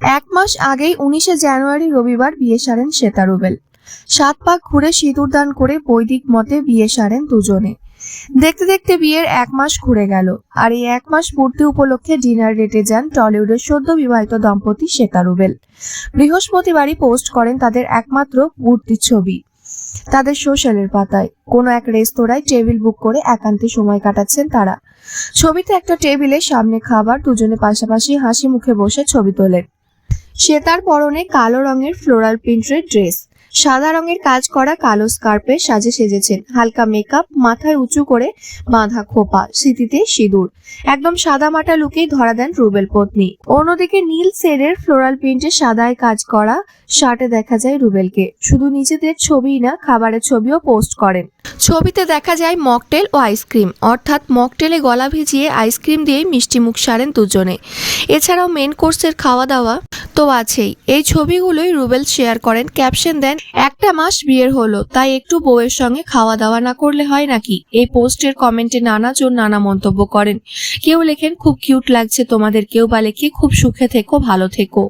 এক মাস আগেই উনিশে জানুয়ারি রবিবার বিয়ে সারেন শ্বেতা রুবেল। সাত পাক ঘুরে সিঁদুর দান করে বৈদিক মতে বিয়ে সারেন দুজনে। দেখতে দেখতে বিয়ের এক মাস ঘুরে গেল, আর এই এক মাস পূর্তি উপলক্ষে ডিনার রেটে যান টলিউডের সদ্য বিবাহিত দম্পতি শ্বেতা রুবেল। বৃহস্পতিবারই পোস্ট করেন তাদের একমাত্র মূর্তির ছবি। তাদের সোশ্যালের পাতায়, কোনো এক রেস্তোরাঁয় টেবিল বুক করে একান্তে সময় কাটাচ্ছেন তারা। ছবিতে একটা টেবিলের সামনে খাবার, দুজনে পাশাপাশি হাসি মুখে বসে ছবি তোলেন। শ্বেতার পরনে কালো রঙের ফ্লোরাল প্রিন্টের ড্রেস। সাদা রঙের কাজ করা কালো স্কার্পে সাজে সেজেছেন। হালকা মেকআপ, মাথায় উঁচু করে বাঁধা খোপা, স্মৃতিতে সিঁদুর। একদম সাদা মাটা লুকেই ধরা দেন রুবেল পত্নী। অন্যদিকে নীল সেরের ফ্লোরাল প্রিন্টে সাদায় কাজ করা শার্টে দেখা যায় রুবেলকে। শুধু নিজেদের ছবিই না, খাবারের ছবিও পোস্ট করেন। ছবিতে দেখা যায় মকটেল ও আইসক্রিম। অর্থাৎ মকটেলে গলা ভিজিয়ে আইসক্রিম দিয়ে মিষ্টি মুখ সারেন দুজনে। এছাড়াও মেন কোর্সের খাওয়া দাওয়া তো আছেই। এই ছবিগুলোই রুবেল শেয়ার করেন ক্যাপশন দেন, একটা মাস বিয়ের হলো, তাই একটু বউয়ের সঙ্গে খাওয়া দাওয়া না করলে হয় নাকি? এই পোস্টের কমেন্টে নানাজন নানা মন্তব্য করেন। কেউ লেখেন, খুব কিউট লাগছে তোমাদের, কেউ বা লেখে, খুব সুখে থেকো, ভালো থেকো।